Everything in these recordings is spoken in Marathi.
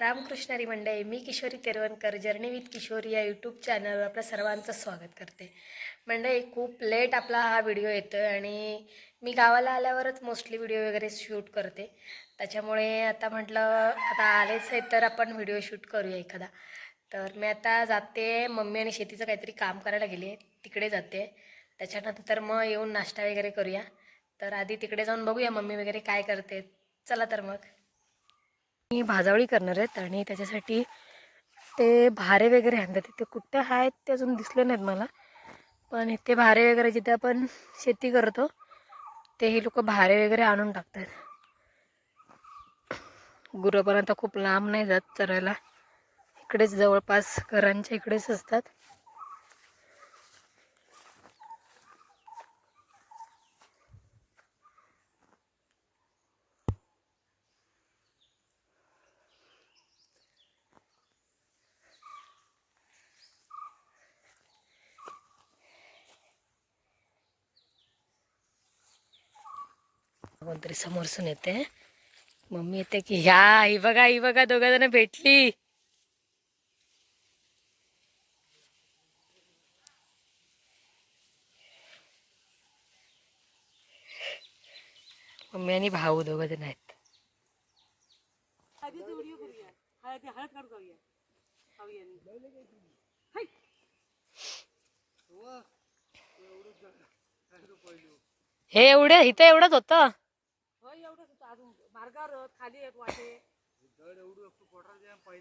रामकृष्णारी मंडळी मी किशोरी तेरवणकर जर्नी विथ किशोरी या यूट्यूब चॅनलवर आपल्या सर्वांचं स्वागत करते. मंडळी खूप लेट आपला हा व्हिडिओ येतो आहे आणि मी गावाला आल्यावरच मोस्टली व्हिडिओ वगैरे शूट करते. त्याच्यामुळे आता म्हटलं आता आलेच आहे तर आपण व्हिडिओ शूट करूया एखादा. तर मी आता जाते मम्मी आणि शेतीचं काहीतरी काम करायला गेले तिकडे जाते. त्याच्यानंतर मग येऊन नाश्ता वगैरे करूया. तर आधी तिकडे जाऊन बघूया मम्मी वगैरे काय करते. चला तर मग. मी भाजावळी करणार आहेत आणि त्याच्यासाठी ते भारे वगैरे आणतात. तिथे कुठे आहेत ते अजून दिसले नाहीत मला. पण इथे भारे वगैरे जिथे आपण शेती करतो ते हे लोक भारे वगैरे आणून टाकतात. गुरं पण आता खूप लांब नाही जात चरायला. इकडेच जवळपास घरांच्या इकडेच असतात. कोणतरी समोरसून येते. मम्मी येते की ह्या ही बघा ही बघा दोघा जण भेटली. मम्मी आणि भाऊ दोघ जण आहेत. हे एवढे इथं एवढंच होतं.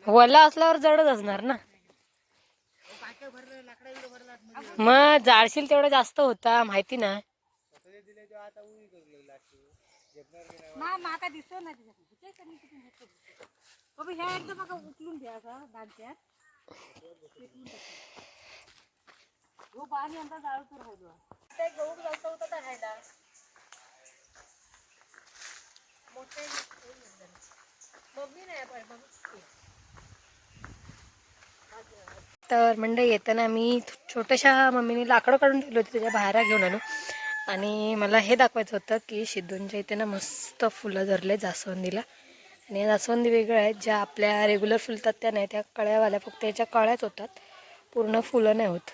वला असल्यावर जडच असणार ना. मग जाळशील तेवढं जास्त होता माहिती ना. माका दिसतो ना बाबा ह्या एकदम उचलून घ्या दांत्यात हो पाणी राहिलो ते गहू जास्त होतं मोठे मम्मी नाही तर मंडळी येताना मी छोट्याशा मम्मीने लाकडं काढून ठेवलं होती त्याच्या बाहेर घेऊन आलो. आणि मला हे दाखवायचं होतं की सिद्धूंच्या इथे ना मस्त फुलं धरले जास्वंदीला. आणि या जास्वंदी वेगळ्या आहेत ज्या आपल्या रेग्युलर फुलतात त्या नाही त्या कळ्यावाल्या फक्त याच्या कळ्याच होतात. पूर्ण फुलं नाही होत.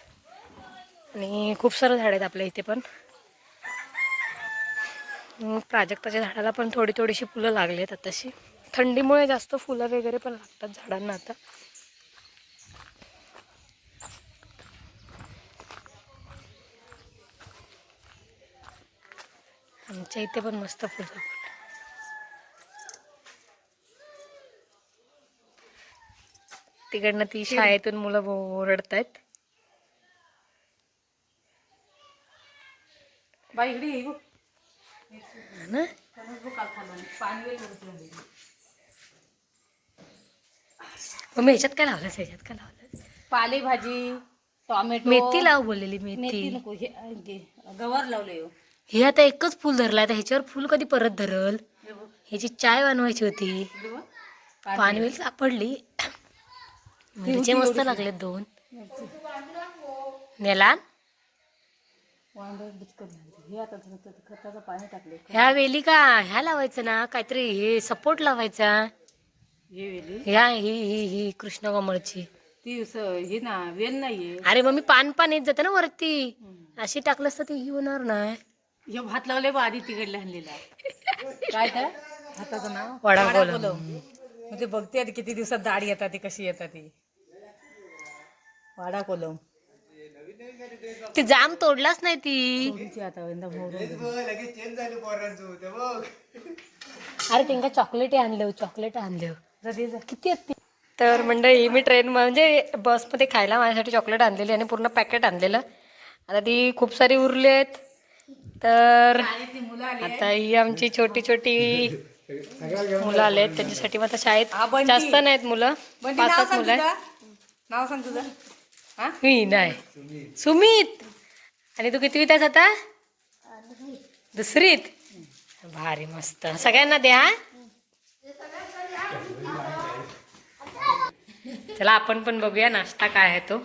आणि खूप सारं झाड आहेत आपल्या इथे पण. मग प्राजक्ताच्या झाडाला पण थोडी थोडीशी फुलं लागली आहेत आताशी. थंडीमुळे जास्त फुलं वगैरे पण लागतात झाडांना आता. आमच्या इथे पण मस्त फुलं तिकडनं ती शाळेतून मुलं ओरडत आहेत बाई इकडे. ना. मग ह्याच्यात काय लावलंस ह्याच्यात काय लावलंस पालेभाजी टोमॅटो मेथी लाव बोललेली मेथी मेथी नको हे हे, गवार लावले हो हे आता एकच फुल धरलं आता ह्याच्यावर फुल कधी परत धरल हे बघ. ह्याची चाय बनवायची होती हे बघ. पाणी. पानवेल सापडली मिरचे मस्त लागलेत दोन मिरची. नेला वांगे झाली. हे आता खताचं पाणी टाकले ह्या वेली का? ह्या लावायचं ना? काहीतरी हे सपोर्ट लावायचा. हे वेली? ह्या ही ही ही कृष्ण कमळची. ती स- हे ना वेल नाहीये. अरे मग मी पान पान येत जाते ना वरती. अशी टाकलंस तर ती ही होणार नाही हे भात लावले बा आधी तिकडले आणलेला. काय त्या भाताचं नाव? वडा. म्हणजे बघते आधी किती दिवसात दाढी येतात ती कशी येतात ती. वाडा कोलम ती जाम तोडलाच नाही ती. अरे त्यांना चॉकलेट आणले चॉकलेट आणले जा दे जा. किती असते तर मंडळी मी ट्रेन म्हणजे बसमध्ये खायला माझ्यासाठी चॉकलेट आणलेली आणि पूर्ण पॅकेट आणलेलं. आता ती खूप सारी उरली आहेत. तर आता ही आमची छोटी छोटी मुलं आले आहेत. त्यांच्यासाठी मग आता शाळेत हा. जास्त नाहीत मुलं. पाच सात मुलं आहेत. नाव सांग तुझं. हा? मी नाही. सुमित. आणि तू कितवीत आहेस आता? दुसरीत. भारी मस्त. सगळ्यांना द्या चला आपण पण बघूया नाश्ता काय आहे तो.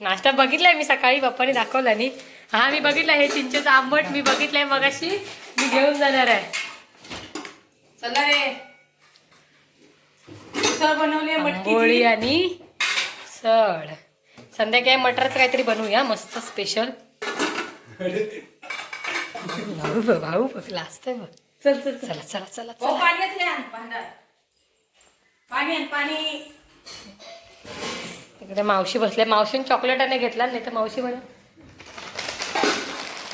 नाश्ता बघितलाय मी सकाळी पप्पाने दाखवला आणि हा मी बघितला हे चिंचेचं आंबट मी बघितलंय मगाशी. मी घेऊन जाणार आहे. चला रे. उसळ बनवली आंबोळी मटकी आणि सळ संध्याकाळी मटरचं काहीतरी बनवूया मस्त स्पेशल भाऊ बघ भाऊ बघ लास्ट आहे बघ. चल चल चल. चला चला चला ओ, चला. पाणी पाणी इकडे मावशी बसले मावशीने चॉकलेटाने घेतला नाही तर मावशी म्हणे.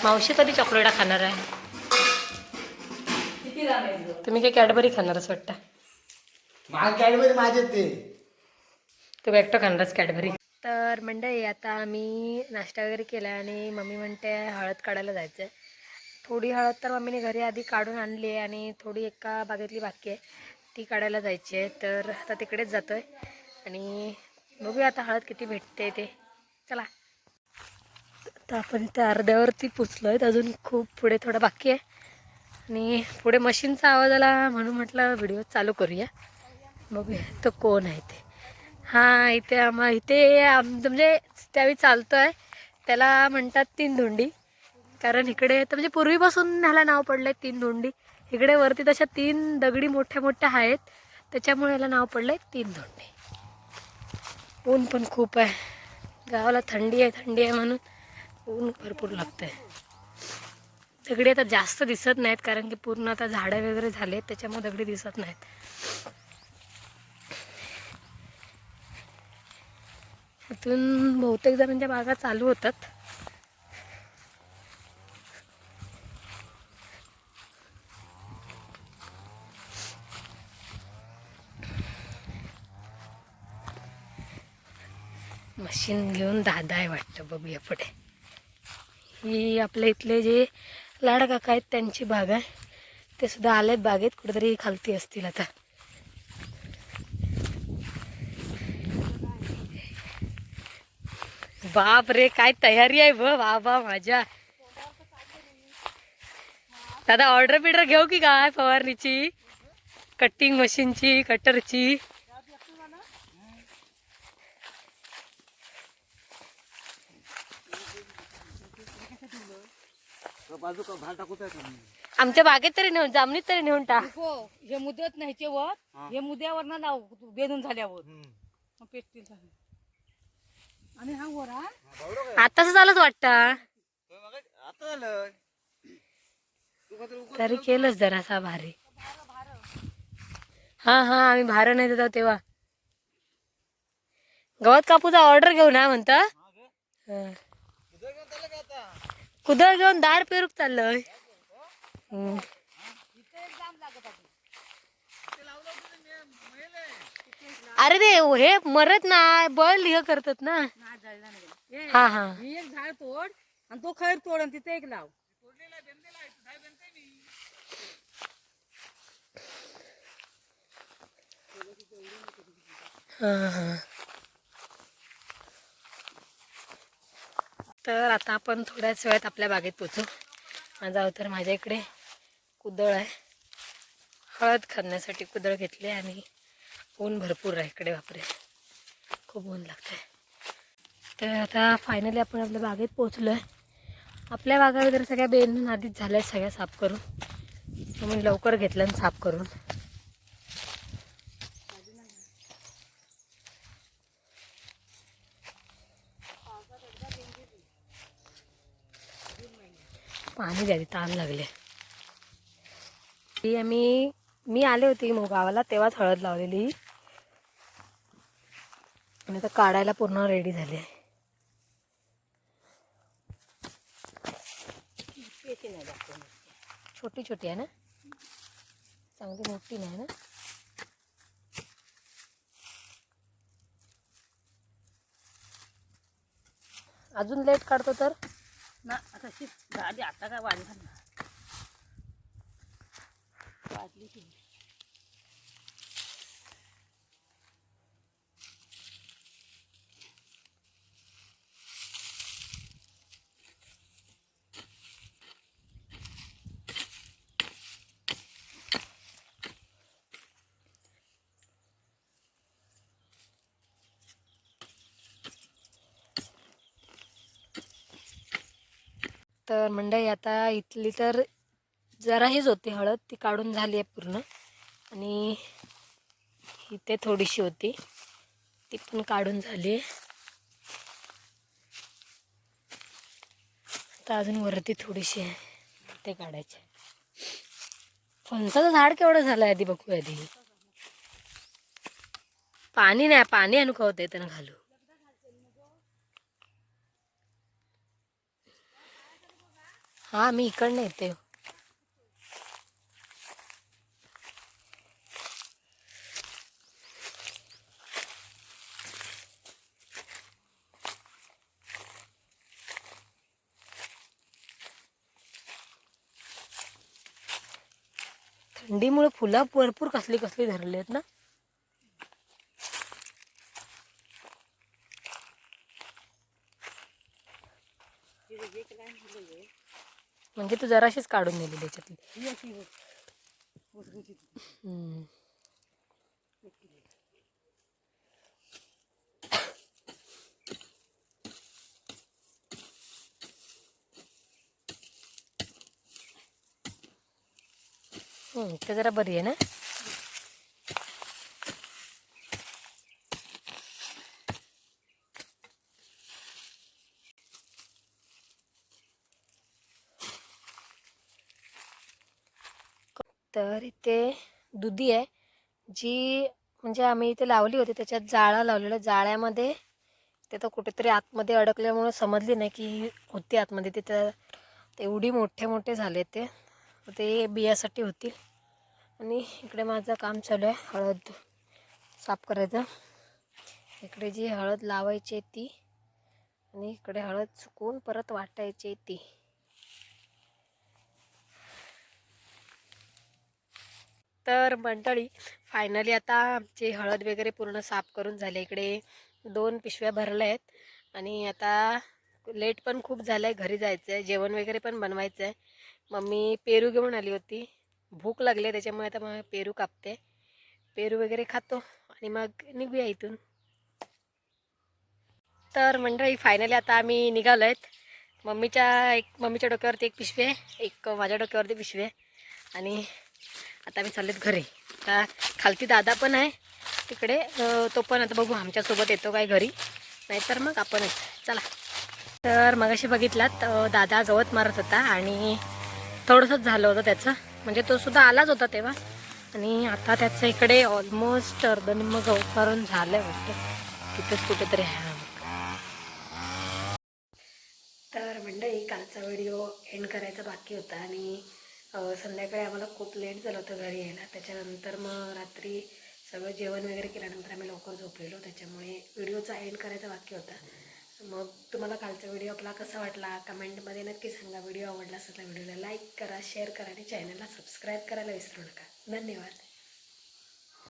मावशी कधी चॉकलेटा खाणार आहे? तुम्ही काही कॅडबरी खाणार असं वाटतं? माझ कॅडबरी माझे ते. तू एकटं खाणारच कॅडबरी तर मंडळी आता आम्ही नाश्ता वगैरे केला आणि मम्मी म्हणते हळद काढायला जायचं आहे थोडी हळद तर मम्मीने घरी आधी काढून आणली आहे आणि थोडी एका बागेतली बाकी आहे. ती काढायला जायची आहे. तर आता तिकडेच जातो आहे आणि बघूया आता हळद किती भेटते ते. चला. तर आपण इथे अर्ध्यावरती पुचलो आहेत अजून खूप पुढे थोडं बाकी आहे. आणि पुढे मशीनचा आवाज आला म्हणून म्हटलं व्हिडिओ चालू करूया. बघूया. तो कोण आहे ते? हां इथे आम्हा इथे आम म्हणजे त्यावेळी चालतो आहे त्याला म्हणतात तीन धोंडी. कारण इकडे तर म्हणजे पूर्वीपासून ह्याला नाव पडलं आहे तीन धोंडी. इकडे वरती तशा तीन दगडी मोठ्या मोठ्या आहेत. त्याच्यामुळे याला नाव पडलं आहे तीन धोंडी. ऊन पण खूप आहे. गावाला थंडी आहे थंडी आहे म्हणून ऊन भरपूर लागतं आहे दगडी आता जास्त दिसत नाहीत कारण की पूर्ण आता झाडं वगैरे झाले आहेत त्याच्यामुळे दगडी दिसत नाहीत. इथून बहुतेक जणांच्या बागा चालू होतात. मशीन घेऊन दादा आहे वाटतं बघूया पुढे. ही आपल्या इथले जे लाडकाका आहेत त्यांची बाग आहे. ते सुद्धा आलेत बागेत कुठेतरी खालती असतील आता. बाप रे काय तयारी आहे ब बाबा माझ्या. दादा ऑर्डर बिर्डर घेऊ की काय फवारणीची? कटिंग मशीनची कटरची आमच्या बागेत तरी नेऊन जामणीत तरी नेऊन टाक. हो हे मुदत नाही ह्याच्यावर हे. मुद्यावर ना लाव बेदून झाल्यावर. पेटतील चांगले. आणि हा वर हा आताच झालंच वाटतं. तरी केलंच जरासा भारी. हा हा आम्ही भार नाही देतो तेव्हा. गवत कापूचा ऑर्डर घेऊ ना म्हणता. कुदळ घेऊन दार पेरूक चाललंय. अरे ते हे मरत ना बैल हे करतात ना. ए, हा हा. ही एक झाड तोड आणि तो खैर तोड आणि तिथे एक लाव. हा, हा. तर आता आपण थोड्याच वेळात आपल्या बागेत पोचू. माझा अवतार माझ्या इकडे कुदळ आहे. हळद खाण्यासाठी कुदळ घेतले आणि ऊन भरपूर आहे इकडे बापरे. खूप ऊन लागतं तर आता फायनली आपण आपल्या बागेत पोचलो आहे आपल्या बागा वगैरे सगळ्या बेन आधीच झाल्या आहेत सगळ्या साफ करून. म्हणून लवकर घेतलं आणि साफ करून. पाणी द्यावी ताण लागले. ती आम्ही मी आले होते मग गावाला तेव्हाच हळद लावलेली. आणि आता काढायला पूर्ण रेडी झाली. आहे छोटी छोटी आहे ना? चांगली मोठी नाही ना? अजून लेट काढतो तर? ना आता शी झाली आता काय वाढणार ना? वाढली की. तर मंडळी आता इथली तर जराहीच होती हळद ती काढून झाली आहे पूर्ण. आणि इथे थोडीशी होती. ती पण काढून झाली आता अजून वरती थोडीशी आहे. ते काढायचे. फणसाचं झाड केवढं झालं आहे आधी बघू आधी. पाणी नाही पाणी आणू का होतं घालू हां मी इकडनं येते. थंडीमुळे फुलं भरपूर कसली कसली धरली आहेत ना. म्हणजे तू जराशीच काढून नेली त्याच्यातली. ते जरा बरी आहे ना तर इथे दुधी आहे जी म्हणजे आम्ही इथे लावली होती. त्याच्यात जाळा लावलेला जाळ्यामध्ये ते तर कुठेतरी आतमध्ये अडकल्यामुळे समजली नाही की होती आतमध्ये. तिथं ते एवढी मोठे मोठे झाले ते. ते बियासाठी होतील आणि इकडे माझं काम चालू आहे. हळद साफ करायचं. इकडे जी हळद लावायची आहे ती आणि इकडे हळद सुकून परत वाटायची आहे ती. तर मंडळी फायनली आता आमची हळद वगैरे पूर्ण साफ करून झाले. इकडे दोन पिशव्या भरल्या आहेत आणि आता लेट पण खूप झालं आहे घरी जायचं आहे जेवण वगैरे पण बनवायचं आहे मम्मी पेरू घेऊन आली होती. भूक लागली आहे, त्याच्यामुळे आता मग पेरू कापते. पेरू वगैरे खातो आणि मग निघूया इथून. तर मंडळी फायनली आता आम्ही निघालो आहेत मम्मीच्या एक मम्मीच्या डोक्यावरती एक पिशवी आहे एक माझ्या डोक्यावरती पिशवी आहे. आणि आता आम्ही चाललेत घरी. आता खालती दादा पण आहे. तिकडे तो पण आता बघू आमच्यासोबत येतो काय घरी. नाहीतर मग आपणच. चला. तर मगाशी बघितलात दादा गवत मारत होता आणि थोडंसंच झालं होतं त्याचं. म्हणजे तो सुद्धा आलाच होता तेव्हा. आणि आता त्याचं इकडे ऑलमोस्ट अर्धनिम्म गवत मारून झालं आहे वाटतं. तिथंच कुठेतरी आहे. हा तर मंडळी कालचा व्हिडिओ एंड करायचा बाकी होता आणि संध्याकाळी आम्हाला खूप लेट झालं होतं घरी यायला. त्याच्यानंतर मग रात्री सगळं जेवण वगैरे केल्यानंतर आम्ही लवकर झोपलेलो. त्याच्यामुळे व्हिडिओचा एंड करायचा बाकी होता. मग तुम्हाला कालचा व्हिडिओ आपला कसा वाटला? कमेंटमध्ये नक्की सांगा. व्हिडिओ आवडला असेल तर व्हिडिओला लाईक करा शेअर करा आणि चॅनलला सबस्क्राईब करायला विसरू नका. धन्यवाद.